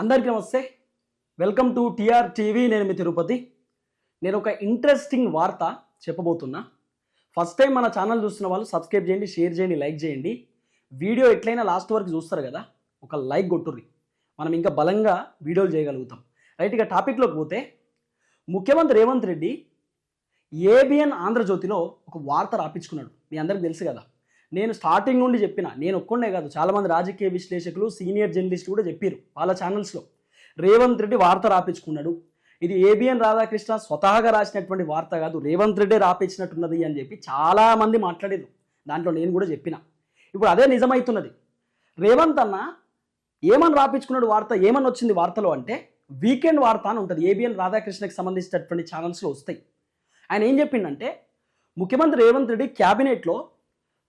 అందరికీ నమస్తే. Welcome to TR TV నేను మీ తిరుపతి. నేను ఒక ఇంట్రెస్టింగ్ వార్త చెప్పబోతున్నా. ఫస్ట్ టైం మన ఛానల్ చూస్తున్న వాళ్ళు సబ్స్క్రైబ్ చేయండి షేర్ చేయండి లైక్ చేయండి. వీడియో ఎట్లయినా లాస్ట్ వరకు చూస్తారు కదా ఒక లైక్ కొట్టుర్రి. మనం ఇంకా బలంగా వీడియోలు చేయగలుగుతాం. రైట్ ఇక టాపిక్లోకి పోతే ముఖ్యమంత్రి రేవంత్ రెడ్డి ఏబిఎన్ ఆంధ్రజ్యోతిలో ఒక వార్త రాపించుకున్నాడు. మీ అందరికి తెలుసు కదా. నేను స్టార్టింగ్ నుండి చెప్పిన నేను ఒక్కడే కాదు చాలామంది రాజకీయ విశ్లేషకులు సీనియర్ జర్నలిస్టులు కూడా చెప్పారు వాళ్ళ ఛానల్స్లో రేవంత్ రెడ్డి వార్త రాపించుకున్నాడు. ఇది ఏబిఎన్ రాధాకృష్ణ స్వతహాగా రాసినటువంటి వార్త కాదు రేవంత్ రెడ్డి రాపించినట్టున్నది అని చెప్పి చాలామంది మాట్లాడారు దాంట్లో నేను కూడా చెప్పిన. ఇప్పుడు అదే నిజమవుతున్నది రేవంత్ అన్న ఏమని రాపించుకున్నాడు వార్త ఏమని వచ్చింది వార్తలో అంటే వీకెండ్ వార్త అని ఉంటుంది. ఏబిఎన్ రాధాకృష్ణకి సంబంధించినటువంటి ఛానల్స్లో వస్తాయి. ఆయన ఏం చెప్పిండంటే ముఖ్యమంత్రి రేవంత్ రెడ్డి క్యాబినెట్లో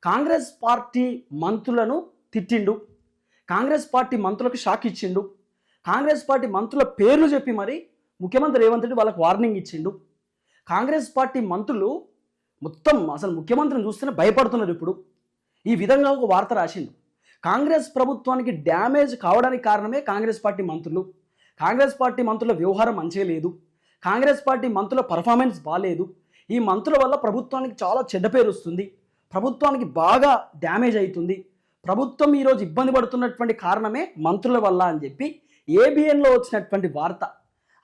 కాంగ్రెస్ పార్టీ మంత్రులను తిట్టిండు. కాంగ్రెస్ పార్టీ మంత్రులకు షాక్ ఇచ్చిండు. కాంగ్రెస్ పార్టీ మంత్రుల పేర్లు చెప్పి మరి ముఖ్యమంత్రి రేవంత్ రెడ్డి వాళ్ళకు వార్నింగ్ ఇచ్చిండు. కాంగ్రెస్ పార్టీ మంత్రులు మొత్తం అసలు ముఖ్యమంత్రిని చూస్తేనే భయపడుతున్నారు ఇప్పుడు. ఈ విధంగా ఒక వార్త రాసిండు. కాంగ్రెస్ ప్రభుత్వానికి డ్యామేజ్ కావడానికి కారణమే కాంగ్రెస్ పార్టీ మంత్రులు. కాంగ్రెస్ పార్టీ మంత్రుల వ్యవహారం మంచిగా లేదు. కాంగ్రెస్ పార్టీ మంత్రుల పర్ఫార్మెన్స్ బాగాలేదు ఈ మంత్రుల వల్ల ప్రభుత్వానికి చాలా చెడ్డ పేరు వస్తుంది. ప్రభుత్వానికి బాగా డ్యామేజ్ అవుతుంది ప్రభుత్వం ఈరోజు ఇబ్బంది పడుతున్నటువంటి కారణమే మంత్రుల వల్ల అని చెప్పి ఏబిఎన్లో వచ్చినటువంటి వార్త.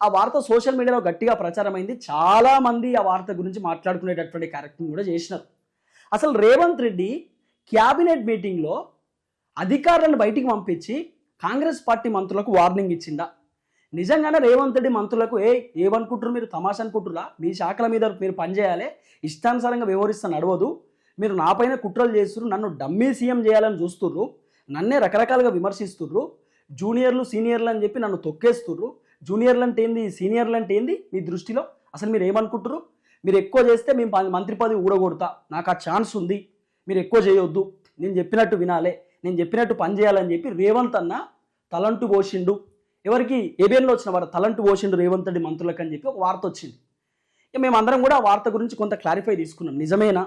ఆ వార్త సోషల్ మీడియాలో గట్టిగా ప్రచారమైంది. చాలామంది ఆ వార్త గురించి మాట్లాడుకునేటటువంటి కార్యక్రమం కూడా చేసినారు. అసలు రేవంత్ రెడ్డి క్యాబినెట్ మీటింగ్లో అధికారులను బయటికి పంపించి కాంగ్రెస్ పార్టీ మంత్రులకు వార్నింగ్ ఇచ్చిందా నిజంగానే రేవంత్ రెడ్డి మంత్రులకు ఏ ఏమనుకుంటారు మీరు? తమాషా అనుకుంటురా మీ శాఖల మీద మీరు పనిచేయాలి ఇష్టానుసారంగా వ్యవహరిస్తా నడవదు. మీరు నాపైన కుట్రలు చేస్తున్నారు నన్ను డమ్మీ సీఎం చేయాలని చూస్తుర్రు నన్నే రకరకాలుగా విమర్శిస్తుర్రు జూనియర్లు సీనియర్లు అని చెప్పి నన్ను తొక్కేస్తుర్రు జూనియర్లు అంటే ఏంది సీనియర్లు అంటే ఏంది మీ దృష్టిలో? అసలు మీరు ఏమనుకుంటారు మీరు ఎక్కువ చేస్తే మేము ప- మంత్రి పదవి ఊడగొడతా నాకు ఆ ఛాన్స్ ఉంది మీరు ఎక్కువ చేయొద్దు నేను చెప్పినట్టు వినాలే నేను చెప్పినట్టు పని చేయాలని చెప్పి రేవంత్ అన్న తలంటు పోషిండు. ఎవరికి? ఏబిఎన్లో వచ్చిన వారు తలంటు పోషిండు రేవంత్ రెడ్డి మంత్రులకు అని చెప్పి ఒక వార్త వచ్చింది. ఇక మేమందరం కూడా ఆ వార్త గురించి కొంత క్లారిఫై తీసుకున్నాం నిజమేనా?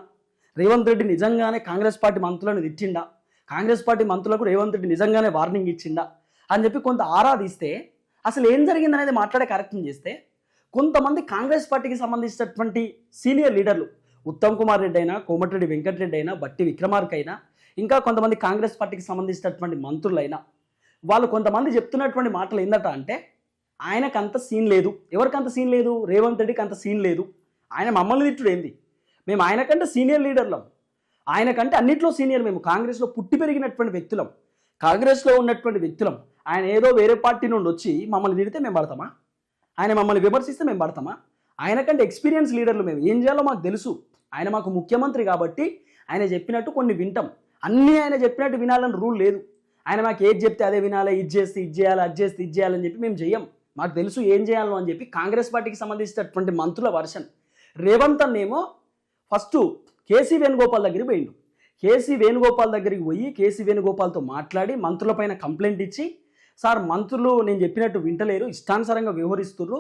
రేవంత్ రెడ్డి నిజంగానే కాంగ్రెస్ పార్టీ మంత్రులను తిట్టిండా? కాంగ్రెస్ పార్టీ మంత్రులకు రేవంత్ రెడ్డి నిజంగానే వార్నింగ్ ఇచ్చిండా? అని చెప్పి కొంత ఆరాధిస్తే అసలు ఏం జరిగిందనేది మాట్లాడే కార్యక్రమం చేస్తే కొంతమంది కాంగ్రెస్ పార్టీకి సంబంధించినటువంటి సీనియర్ లీడర్లు ఉత్తమ్ కుమార్ రెడ్డి అయినా కోమటిరెడ్డి వెంకటరెడ్డి అయినా బట్టి విక్రమార్క అయినా ఇంకా కొంతమంది కాంగ్రెస్ పార్టీకి సంబంధించినటువంటి మంత్రులైనా వాళ్ళు కొంతమంది చెప్తున్నటువంటి మాటలు ఏందట అంటే ఆయనకంత అంత సీన్ లేదు. ఎవరికంత సీన్ లేదు? రేవంత్ రెడ్డికి అంత సీన్ లేదు. ఆయన మమ్మల్ని తిట్టుడు ఏంది? మేము ఆయనకంటే సీనియర్ లీడర్లం. ఆయనకంటే అన్నిట్లో సీనియర్ మేము. కాంగ్రెస్లో పుట్టి పెరిగినటువంటి వ్యక్తులం. కాంగ్రెస్లో ఉన్నటువంటి వ్యక్తులం. ఆయన ఏదో వేరే పార్టీ నుండి వచ్చి మమ్మల్ని తిడితే మేము పడతామా? ఆయన మమ్మల్ని విమర్శిస్తే మేము పడతామా? ఆయనకంటే ఎక్స్పీరియన్స్ లీడర్లు మేము. ఏం చేయాలో మాకు తెలుసు. ఆయన మాకు ముఖ్యమంత్రి కాబట్టి ఆయన చెప్పినట్టు కొన్ని వింటాం. అన్నీ ఆయన చెప్పినట్టు వినాలని రూల్ లేదు. ఆయన మాకు ఏది చెప్తే అదే వినాలి. ఇది చేస్తే ఇది చేయాలి అది చేస్తే ఇది చేయాలని చెప్పి మేము చెయ్యం. మాకు తెలుసు ఏం చేయాలో అని చెప్పి కాంగ్రెస్ పార్టీకి సంబంధించినటువంటి మంత్రుల వర్షన్. రేవంత్ అన్నేమో ఫస్ట్ కేసీ వేణుగోపాల్ దగ్గరికి పోయిండు. కేసీ వేణుగోపాల్ దగ్గరికి పోయి కేసీ వేణుగోపాల్తో మాట్లాడి మంత్రులపైన కంప్లైంట్ ఇచ్చి సార్ మంత్రులు నేను చెప్పినట్టు వింటలేరు ఇష్టానుసారంగా వ్యవహరిస్తున్నారు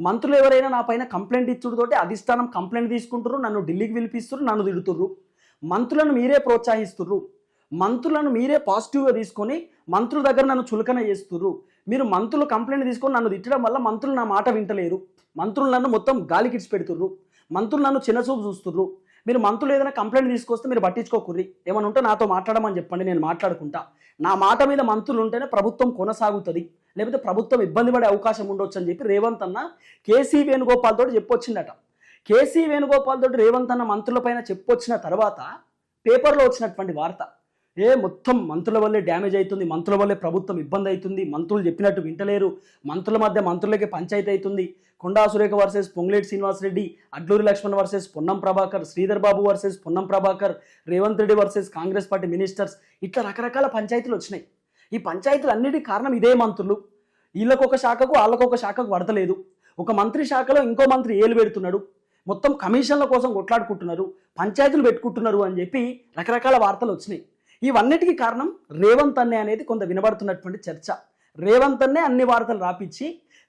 మంత్రులు ఎవరైనా నా పైన కంప్లైంట్ ఇచ్చుడుతోటి అధిష్టానం కంప్లైంట్ తీసుకుంటారు నన్ను ఢిల్లీకి పిలిపిస్తున్నారు నన్ను తిడుతుర్రు. మంత్రులను మీరే ప్రోత్సహిస్తుర్రు. మంత్రులను మీరే పాజిటివ్గా తీసుకొని మంత్రుల దగ్గర నన్ను చులకన చేస్తుర్రు. మీరు మంత్రులు కంప్లైంట్ తీసుకొని నన్ను తిట్టడం వల్ల మంత్రులు నా మాట వింటలేరు. మంత్రులు నన్ను మొత్తం గాలికిడ్చి పెడుతుర్రు మంత్రులు నన్ను చిన్నచూపు చూస్తుర్రు. మీరు మంత్రులు ఏదైనా కంప్లైంట్ తీసుకొస్తే మీరు పట్టించుకోకుర్రి. ఏమైనా ఉంటే నాతో మాట్లాడమని చెప్పండి నేను మాట్లాడుకుంటా. నా మాట మీద మంత్రులు ఉంటేనే ప్రభుత్వం కొనసాగుతుంది. లేకపోతే ప్రభుత్వం ఇబ్బంది పడే అవకాశం ఉండొచ్చు అని చెప్పి రేవంత్ అన్న కేసీ వేణుగోపాల్ తోటి చెప్పొచ్చిందట. కేసీ వేణుగోపాల్ తోటి రేవంత్ అన్న మంత్రులపైన చెప్పొచ్చిన తర్వాత పేపర్లో వచ్చినటువంటి వార్త ఏ మొత్తం మంత్రుల వల్లే డ్యామేజ్ అవుతుంది మంత్రుల వల్లే ప్రభుత్వం ఇబ్బంది అవుతుంది మంత్రులు చెప్పినట్టు వింటలేరు మంత్రుల మధ్య మంత్రులకే పంచాయతీ అవుతుంది Konda Surekha versus Ponguleti Srinivasa Reddy Adluri Laxman versus Ponnam Prabhakar Sridhar Babu versus Ponnam Prabhakar Revanth Reddy versus Congress party ministers ఇట్లా రకరకాల పంచాయతీలు వచ్చినాయి. ఈ పంచాయతీలు అన్నిటికీ కారణం ఇదే మంత్రులు. వీళ్ళకు ఒక శాఖకు వాళ్ళకు ఒక శాఖకు పడతలేదు ఒక మంత్రి శాఖలో ఇంకో మంత్రి ఏలు పెడుతున్నాడు. మొత్తం కమిషన్ల కోసం కొట్లాడుకుంటున్నారు పంచాయతీలు పెట్టుకుంటున్నారు అని చెప్పి రకరకాల వార్తలు వచ్చినాయి. ఇవన్నిటికీ కారణం రేవంత్ అన్నే అనేది కొంత వినబడుతున్నటువంటి చర్చ. రేవంత్ అన్నే అన్ని వార్తలు రాపిచ్చి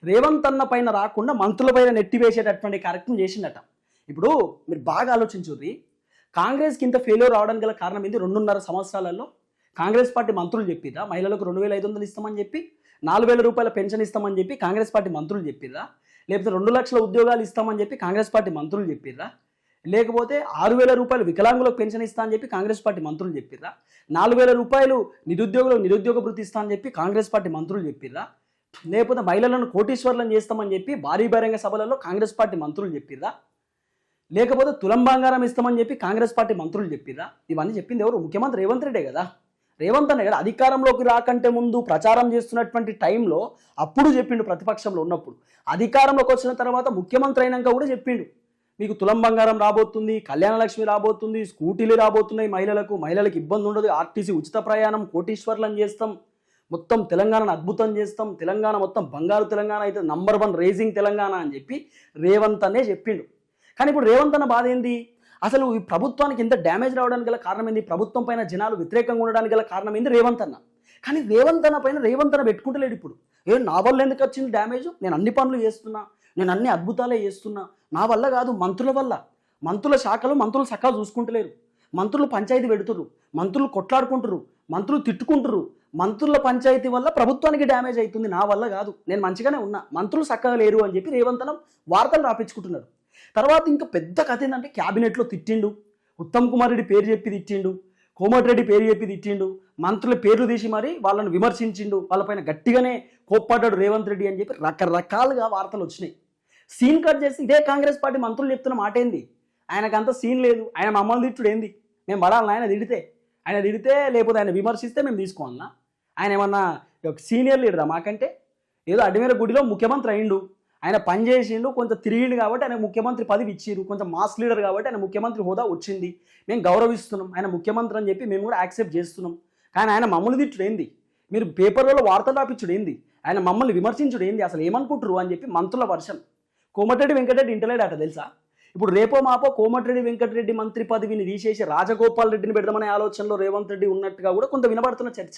రేవంత్ అన్న పైన రాకుండా మంత్రుల పైన నెట్టివేసేటటువంటి కార్యక్రమం చేసిండట. ఇప్పుడు మీరు బాగా ఆలోచించుర్రి కాంగ్రెస్కి ఇంత ఫెయిల్యూర్ రావడానికి గల కారణం ఏంది? రెండున్నర సంవత్సరాలలో కాంగ్రెస్ పార్టీ మంత్రులు చెప్పిరా మహిళలకు రెండు వేల ఐదు వందలు ఇస్తామని చెప్పి నాలుగు వేల రూపాయల పెన్షన్ ఇస్తామని చెప్పి కాంగ్రెస్ పార్టీ మంత్రులు చెప్పిరా లేకపోతే రెండు లక్షల ఉద్యోగాలు ఇస్తామని చెప్పి కాంగ్రెస్ పార్టీ మంత్రులు చెప్పిర్రా? లేకపోతే ఆరు వేల రూపాయలు వికలాంగులకు పెన్షన్ ఇస్తా అని చెప్పి కాంగ్రెస్ పార్టీ మంత్రులు చెప్పిర్రా? నాలుగు వేల రూపాయలు నిరుద్యోగులకు నిరుద్యోగ భృతి ఇస్తా అని చెప్పి కాంగ్రెస్ పార్టీ మంత్రులు చెప్పిర్రా? లేకపోతే మహిళలను కోటీశ్వర్లను చేస్తామని చెప్పి భారీ బహిరంగ సభలలో కాంగ్రెస్ పార్టీ మంత్రులు చెప్పిరా లేకపోతే తులం బంగారం ఇస్తామని చెప్పి కాంగ్రెస్ పార్టీ మంత్రులు చెప్పిరా ఇవన్నీ చెప్పింది ఎవరు? ముఖ్యమంత్రి రేవంత్ రెడ్డే కదా. రేవంత్ అనే కదా అధికారంలోకి రాకంటే ముందు ప్రచారం చేస్తున్నటువంటి టైంలో అప్పుడు చెప్పిండు ప్రతిపక్షంలో ఉన్నప్పుడు. అధికారంలోకి వచ్చిన తర్వాత ముఖ్యమంత్రి అయినాక కూడా చెప్పిండు. మీకు తులం బంగారం రాబోతుంది కళ్యాణ లక్ష్మి రాబోతుంది స్కూటీలు రాబోతున్నాయి మహిళలకు మహిళలకు ఇబ్బంది ఉండదు ఆర్టీసీ ఉచిత ప్రయాణం కోటీశ్వర్లను చేస్తాం. మొత్తం తెలంగాణను అద్భుతం చేస్తాం తెలంగాణ మొత్తం బంగారు తెలంగాణ అయితే నంబర్ వన్ రేజింగ్ తెలంగాణ అని చెప్పి రేవంత్ అనే చెప్పిండు. కానీ ఇప్పుడు రేవంత్ అన్న బాధ ఏంది? అసలు ఈ ప్రభుత్వానికి ఇంత డ్యామేజ్ రావడానికి గల కారణం ఏంది? ప్రభుత్వం పైన జనాలు వ్యతిరేకంగా ఉండడానికి గల కారణం ఏంది? రేవంత్ అన్న. కానీ రేవంత్ అన్న పైన రేవంత్ అన్న పెట్టుకుంటలేడు ఇప్పుడు. ఏ నా వల్ల ఎందుకు వచ్చింది డ్యామేజ్ నేను అన్ని పనులు చేస్తున్నా నేను అన్ని అద్భుతాలే చేస్తున్నా. నా వల్ల కాదు మంత్రుల వల్ల. మంత్రుల శాఖలు మంత్రులు చక్కగా చూసుకుంటలేరు. మంత్రులు పంచాయతీ పెడుతుర్రు మంత్రులు కొట్లాడుకుంటురు మంత్రులు తిట్టుకుంటురు మంత్రుల పంచాయతీ వల్ల ప్రభుత్వానికి డ్యామేజ్ అవుతుంది. నా వల్ల కాదు. నేను మంచిగానే ఉన్నా. మంత్రులు చక్కగా లేరు అని చెప్పి రేవంతనం వార్తలు రాపించుకుంటున్నారు. తర్వాత ఇంకా పెద్ద కథ ఏంటంటే క్యాబినెట్లో తిట్టిండు. ఉత్తమ్ కుమార్ రెడ్డి పేరు చెప్పి తిట్టిండు. కోమటిరెడ్డి పేరు చెప్పి తిట్టిండు. మంత్రుల పేర్లు తీసి మరి వాళ్ళని విమర్శించిండు. వాళ్ళపైన గట్టిగానే కోప్పడ్డాడు రేవంత్ రెడ్డి అని చెప్పి రకరకాలుగా వార్తలు వచ్చినాయి. సీన్ కట్ చేసి ఇదే కాంగ్రెస్ పార్టీ మంత్రులు చెప్తున్న మాట ఏంది? ఆయనకంత సీన్ లేదు. ఆయన మమ్మల్ని తిట్టుడు ఏంది? మేము పడాలని ఆయన తిడితే. ఆయన తిడితే లేకపోతే ఆయన విమర్శిస్తే మేము తీసుకోవాలన్నా ఆయన ఏమన్నా ఒక సీనియర్ లీడరా మాకంటే? ఏదో అడ్డమేర గుడిలో ముఖ్యమంత్రి అయిండు. ఆయన పని చేసిండు కొంత తిరిగిండు కాబట్టి ఆయన ముఖ్యమంత్రి పదవి ఇచ్చిరు కొంచెం మాస్ లీడర్ కాబట్టి ఆయన ముఖ్యమంత్రి హోదా వచ్చింది. మేము గౌరవిస్తున్నాం. ఆయన ముఖ్యమంత్రి అని చెప్పి మేము కూడా యాక్సెప్ట్ చేస్తున్నాం. కానీ ఆయన మమ్మల్ని తిట్టుడు ఏంది? మీరు పేపర్లలో వార్తలు రాపించుడు ఏంది? ఆయన మమ్మల్ని విమర్శించుడు ఏంది? అసలు ఏమనుకుంటారు అని చెప్పి మంత్రుల వర్షన్ కోమటిరెడ్డి వెంకటరెడ్డి ఇంటలేడట తెలుసా? ఇప్పుడు రేపో మాపో కోమటిరెడ్డి వెంకటరెడ్డి మంత్రి పదవిని తీసేసి రాజగోపాల్ రెడ్డిని పెడదామనే ఆలోచనలో రేవంత్ రెడ్డి ఉన్నట్టుగా కూడా కొంత వినబడుతున్న చర్చ.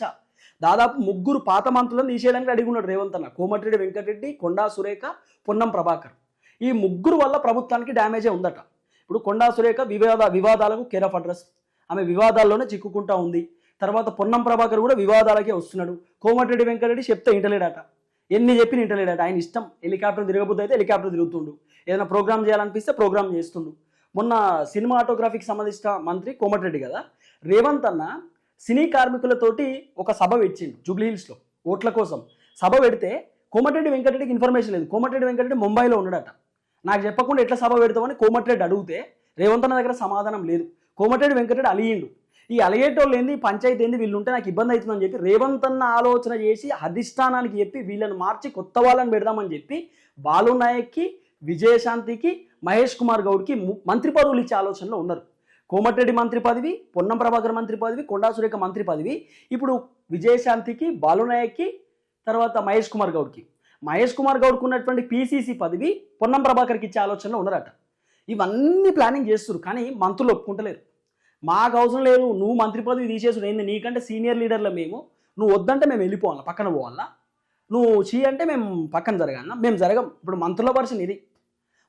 దాదాపు ముగ్గురు పాత మంత్రులను తీసేయడానికి అడిగి ఉన్నాడు రేవంత్ అన్న. కోమటిరెడ్డి వెంకటరెడ్డి కొండా సురేఖ పొన్నం ప్రభాకర్. ఈ ముగ్గురు వల్ల ప్రభుత్వానికి డ్యామేజే ఉందట. ఇప్పుడు కొండా సురేఖ వివాద వివాదాలకు కేర్ ఆఫ్ అడ్రస్. ఆమె వివాదాల్లోనే చిక్కుకుంటా ఉంది. తర్వాత పొన్నం ప్రభాకర్ కూడా వివాదాలకే వస్తున్నాడు. కోమటిరెడ్డి వెంకటరెడ్డి చెప్తే ఇంటలేడట ఎన్ని చెప్పిన ఇంటలేడట ఆయన ఇష్టం. హెలికాప్టర్ తిరగబుద్ది అయితే హెలికాప్టర్ తిరుగుతుండు. ఏదైనా ప్రోగ్రామ్ చేయాలనిపిస్తే ప్రోగ్రామ్ చేస్తుండు. మొన్న సినిమాటోగ్రఫీకి సంబంధించిన మంత్రి కోమటిరెడ్డి కదా రేవంత్ అన్న సినీ కార్మికులతోటి ఒక సభ పెట్టిండు జూబ్లీ హిల్స్లో ఓట్ల కోసం. సభ పెడితే కోమటిరెడ్డి వెంకటరెడ్డికి ఇన్ఫర్మేషన్ లేదు. కోమటిరెడ్డి వెంకటరెడ్డి ముంబైలో ఉన్నాడట నాకు చెప్పకుండా ఎట్లా సభ పెడతామని కోమటిరెడ్డి అడిగితే రేవంత్ అన్న దగ్గర సమాధానం లేదు. కోమటిరెడ్డి వెంకటరెడ్డి అలియిండు ఈ అలగేటోళ్ళు ఏంది? పంచాయతీ ఏంది? వీళ్ళు ఉంటే నాకు ఇబ్బంది అవుతుందని చెప్పి రేవంత్ అన్న ఆలోచన చేసి అధిష్టానానికి చెప్పి వీళ్ళని మార్చి కొత్త వాళ్ళని పెడదామని చెప్పి బాలు నాయక్కి విజయశాంతికి మహేష్ కుమార్ గౌడ్కి ము- మంత్రి పదవులు ఇచ్చే ఆలోచనలో ఉన్నారు. కోమటిరెడ్డి మంత్రి పదవి పొన్నం ప్రభాకర్ మంత్రి పదవి కొండా సురేఖ మంత్రి పదవి. ఇప్పుడు విజయశాంతికి బాలునాయక్కి తర్వాత మహేష్ కుమార్ గౌడ్కి. మహేష్ కుమార్ గౌడ్కు ఉన్నటువంటి పీసీసీ పదవి పొన్నం ప్రభాకర్కి ఇచ్చే ఆలోచనలో ఉన్నారట. ఇవన్నీ ప్లానింగ్ చేస్తారు కానీ మంత్రులు ఒప్పుకుంటలేరు. మాకు అవసరం లేదు నువ్వు మంత్రి పదవి తీసేసుడు ఏంది? నీకంటే సీనియర్ లీడర్ల మేము. నువ్వు వద్దంటే మేము వెళ్ళిపోవాలా పక్కన పోవాలా? నువ్వు చీ అంటే మేము పక్కన జరగాలన్నా మేము జరగం. ఇప్పుడు మంత్రుల పర్సన్ ఇది.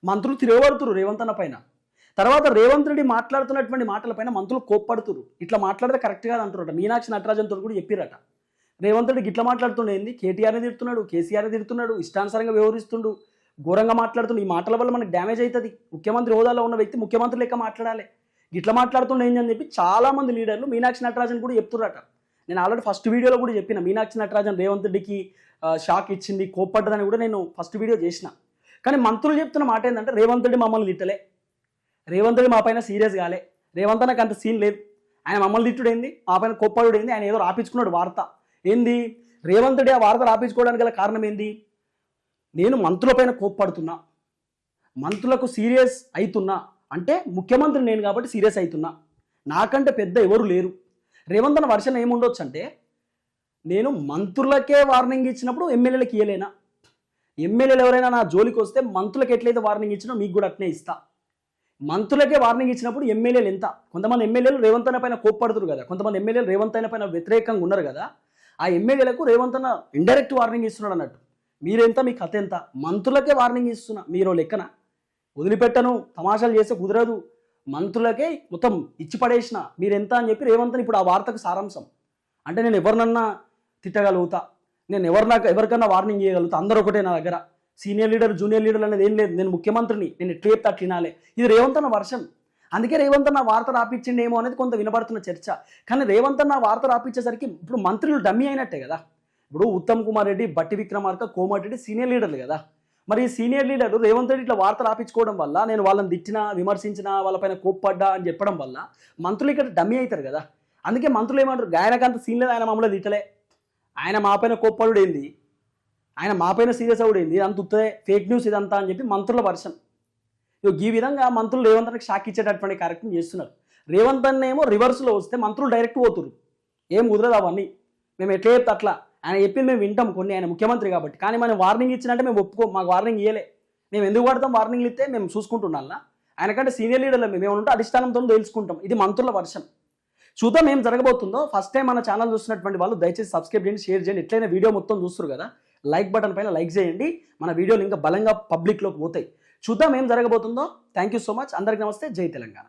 మంత్రులు తిరగబడుతురు రేవంత్ అన్న పైన. తర్వాత రేవంత్ రెడ్డి మాట్లాడుతున్నటువంటి మాటలపైన మంత్రులు కోప్పడుతురు. ఇట్లా మాట్లాడితే కరెక్ట్ కాదు అంటారట మీనాక్షి నటరాజన్తో కూడా చెప్పిరట. రేవంత్ రెడ్డి ఇట్లా మాట్లాడుతుండేంది కేటీఆర్ని తిడుతున్నాడు కేసీఆర్ని తిడుతున్నాడు ఇష్టానుసారంగా వ్యవహరిస్తుండు ఘోరంగా మాట్లాడుతుండు. ఈ మాటల వల్ల మనకు డ్యామేజ్ అవుతుంది. ముఖ్యమంత్రి హోదాలో ఉన్న వ్యక్తి ముఖ్యమంత్రి లెక్క మాట్లాడాలి. ఇట్లా మాట్లాడుతుండే ఏంటని అని చెప్పి చాలా మంది లీడర్లు మీనాక్షి నటరాజన్ కూడా చెప్తున్నారట నేను ఆల్రెడీ ఫస్ట్ వీడియోలో కూడా చెప్పిన మీనాక్షి నటరాజన్ రేవంత్ రెడ్డికి షాక్ ఇచ్చింది కోప్పడ్డదని కూడా నేను ఫస్ట్ వీడియో చేసిన. కానీ మంత్రులు చెప్తున్న మాట ఏంటంటే రేవంత్ రెడ్డి మమ్మల్ని తిట్టలే. రేవంత్ రెడ్డి మా పైన సీరియస్ కాలే. రేవంత్ నాకు అంత సీన్ లేదు. ఆయన మమ్మల్ని తిట్టుడు ఏంది మా పైన కోప్పడు ఏంది ఆయన ఏదో రాపించుకున్నాడు వార్త. ఏంది? రేవంత్ రెడ్డి ఆ వార్త రాపించుకోవడానికి గల కారణం ఏంది? నేను మంత్రుల పైన కోప్పడుతున్నా. మంత్రులకు సీరియస్ అవుతున్నా అంటే ముఖ్యమంత్రి నేను కాబట్టి సీరియస్ అవుతున్నా నాకంటే పెద్ద ఎవరు లేరు. రేవంత్ అన్న వర్షన్ ఏముండొచ్చు అంటే నేను మంత్రులకే వార్నింగ్ ఇచ్చినప్పుడు ఎమ్మెల్యేలకు ఇయ్యలేనా? ఎమ్మెల్యేలు ఎవరైనా నా జోలికి వస్తే మంత్రులకు ఎట్లయితే వార్నింగ్ ఇచ్చినో మీకు కూడా అట్నే ఇస్తా. మంత్రులకే వార్నింగ్ ఇచ్చినప్పుడు ఎమ్మెల్యేలు ఎంత? కొంతమంది ఎమ్మెల్యేలు రేవంత్ అన్న పైన కోప్పడుతురు కదా. కొంతమంది ఎమ్మెల్యేలు రేవంత్ అన్న పైన వ్యతిరేకంగా ఉన్నారు కదా. ఆ ఎమ్మెల్యేలకు రేవంత్ అన్న ఇండైరెక్ట్ వార్నింగ్ ఇస్తున్నాడు అన్నట్టు. మీరెంత? మీ కథ ఎంత? మంత్రులకే వార్నింగ్ ఇస్తున్నా. మీరు లెక్కన? వదిలిపెట్టను తమాషాలు చేస్తే కుదరదు. మంత్రులకే మొత్తం ఇచ్చి పడేసిన. మీరెంత అని చెప్పి రేవంత్ ఇప్పుడు ఆ వార్తకు సారాంశం. అంటే నేను ఎవరినన్నా తిట్టగలుగుతా. నేను ఎవరినా ఎవరికన్నా వార్నింగ్ చేయగలుగుతా అందరూ ఒకటే నా దగ్గర. సీనియర్ లీడర్ జూనియర్ లీడర్ అనేది ఏం లేదు. నేను ముఖ్యమంత్రిని. నేను ఎట్లా చెప్తా అట్లా ఇది రేవంత్ అన్న వర్షం. అందుకే రేవంత్ అన్న వార్త రాపించిండేమో అనేది కొంత వినబడుతున్న చర్చ. కానీ రేవంత్ అన్న వార్త రాపించేసరికి ఇప్పుడు మంత్రులు డమ్మీ అయినట్టే కదా. ఇప్పుడు ఉత్తమ్ కుమార్ రెడ్డి బట్టి విక్రమార్క కోమటిరెడ్డి సీనియర్ లీడర్లు కదా. మరి సీనియర్ లీడర్ రేవంత్ రెడ్డి ఇట్లా వార్త రాపించుకోవడం వల్ల నేను వాళ్ళని తిట్టినా విమర్శించినా వాళ్ళపైన కోప్పడ్డా అని చెప్పడం వల్ల మంత్రులు ఇక్కడ డమ్మీ అవుతారు కదా. అందుకే మంత్రులు ఏమంటారు గాయనకంత సీన్ లేదు ఆయన మమ్మల్ని తిట్టలే. ఆయన మాపైన కోప్పడు ఏంది? ఆయన మాపైన సీరియస్ అవుడు ఏంది? అంత ఉత్తదే ఫేక్ న్యూస్ ఇదంతా అని చెప్పి మంత్రుల వర్షం ఇగో ఈ విధంగా మంత్రులు రేవంత్ అన్నకి షాక్ ఇచ్చేటటువంటి కార్యక్రమం చేస్తున్నారు. రేవంత్ అన్న ఏమో రివర్స్లో వస్తే మంత్రులు డైరెక్ట్ పోతురు ఏం కుదరదు అవన్నీ. మేము ఎట్లా చెప్తే అట్లా. ఆయన చెప్పింది మేము వింటాం కొన్ని ఆయన ముఖ్యమంత్రి కాబట్టి. కానీ మనం వార్నింగ్ ఇచ్చినట్టే మేము ఒప్పుకో మాకు వార్నింగ్ ఇవ్వలే మేము ఎందుకు పడతాం వార్నింగ్లు ఇస్తే మేము చూసుకుంటున్నాం ఆయనకంటే సీనియర్ లీడర్లు మేము ఏమంటే అధిష్టానంతో తెలుసుకుంటాం ఇది మంత్రుల వర్షం. చూద్దాం ఏం జరగబోతుందో. ఫస్ట్ టైం మన ఛానల్ చూసినటువంటి వాళ్ళు దయచేసి సబ్స్క్రైబ్ చేయండి షేర్ చేయండి. ఎట్లయినా వీడియో మొత్తం చూస్తారు కదా లైక్ బటన్ పైన లైక్ చేయండి. మన వీడియోలు ఇంకా బలంగా పబ్లిక్లోకి పోతాయి. చూద్దాం ఏం జరగబోతుందో. థ్యాంక్ యూ సో మచ్ అందరికీ నమస్తే. జై తెలంగాణ.